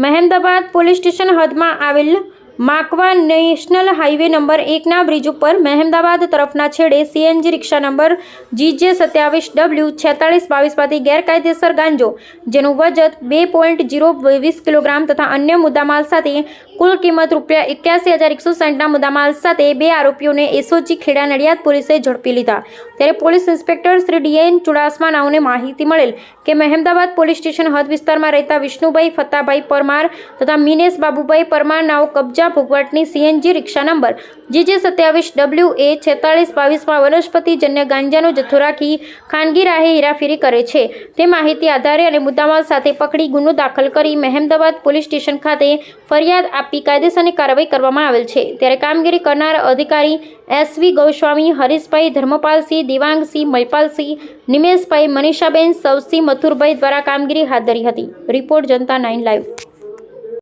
Mehmedabad police station હદમાં આવેલ Makwa national highway number એકના બ્રિજ ઉપર મહેમદાબાદ તરફના છેડે સીએનજી રિક્ષા નંબર જીજે સત્યાવીસ ડબલ્યુ છેતાળીસ બાવીસમાંથી ગેરકાયદેસર ગાંજો, જેનું વજન બે પોઈન્ટ જીરો વીસ કિલોગ્રામ તથા અન્ય મુદ્દામાલ સાથે કુલ કિંમત રૂપિયા એક્યાસી હજાર એકસો સાઠના મુદ્દામાલ સાથે બે આરોપીઓને એસઓજી ખેડા નડિયાદ પોલીસે ઝડપી લીધા. ત્યારે police inspector Shri D N Chudasama નાઓને માહિતી મળેલ કે મહેમદાબાદ પોલીસ સ્ટેશન હદ વિસ્તારમાં રહેતા વિષ્ણુભાઈ ફત્તાભાઈ પરમાર તથા મિનેશ બાબુભાઈ પરમાર નાઓ કબજા ભોગવટની સીએનજી રિક્ષા નંબર જીજે સત્યાવીસ ડબલ્યુ એ છેતાળીસ બાવીસમાં વનસ્પતિજન્ય ગાંજાનો જથ્થો રાખી ખાનગી રાહે હેરાફેરી કરે છે. તે માહિતી આધારે અને મુદ્દામાલ સાથે પકડી ગુનો દાખલ કરી મહેમદાબાદ પોલીસ સ્ટેશન ખાતે ફરિયાદ આપી કાયદેસરની કાર્યવાહી કરવામાં આવેલ છે. ત્યારે કામગીરી કરનાર અધિકારી એસવી ગૌસ્વામી, હરીશભાઈ ધર્મપાલસિંહ, દિવાંગસિંહ મહિપાલસિંહ નિમેશભાઈ મનીષાબેન, સૌસિંહ મથુરભાઈ દ્વારા કામગીરી હાથ ધરી હતી. રિપોર્ટ જનતા નાઇન લાઈવ